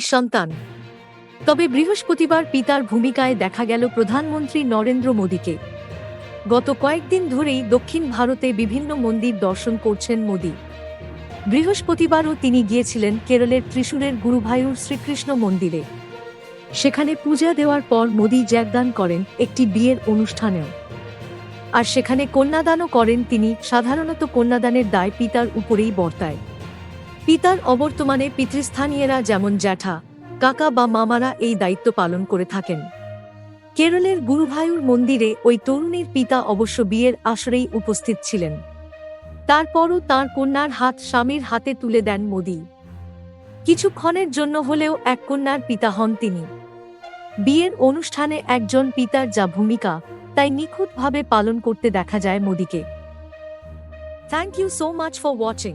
সন্তান তবে বৃহস্পতিবার পিতার ভূমিকায় দেখা গেল প্রধানমন্ত্রী নরেন্দ্র মোদীকে। গত কয়েকদিন ধরেই দক্ষিণ ভারতে বিভিন্ন মন্দির দর্শন করছেন মোদী। বৃহস্পতিবারও তিনি গিয়েছিলেন কেরলের ত্রিশূরের গুরুভায়ুর শ্রীকৃষ্ণ মন্দিরে। সেখানে পূজা দেওয়ার পর মোদী জ্যাগদান করেন একটি বিয়ের অনুষ্ঠানেও। আর সেখানে কন্যাদানও করেন তিনি, সাধারণত কন্যাদানের দায় পিতার উপরেই বর্তায়। পিতার অবর্তমানে পিতৃস্থানীয়রা যেমন জ্যাঠা, কাকা বা মামারা এই দায়িত্ব পালন করে থাকেন। কেরলের গুরুভায়ুর মন্দিরে ওই তরুণীর পিতা অবশ্য বিয়ের আসরেই উপস্থিত ছিলেন। তারপরও তার কন্যার হাত স্বামীর হাতে তুলে দেন মোদী। কিছুক্ষণের জন্য হলেও এক কন্যার পিতা হন তিনি। বিয়ের অনুষ্ঠানে একজন পিতার যা ভূমিকা, তাই নিখুঁতভাবে পালন করতে দেখা যায় মোদীকে। Thank you so much for watching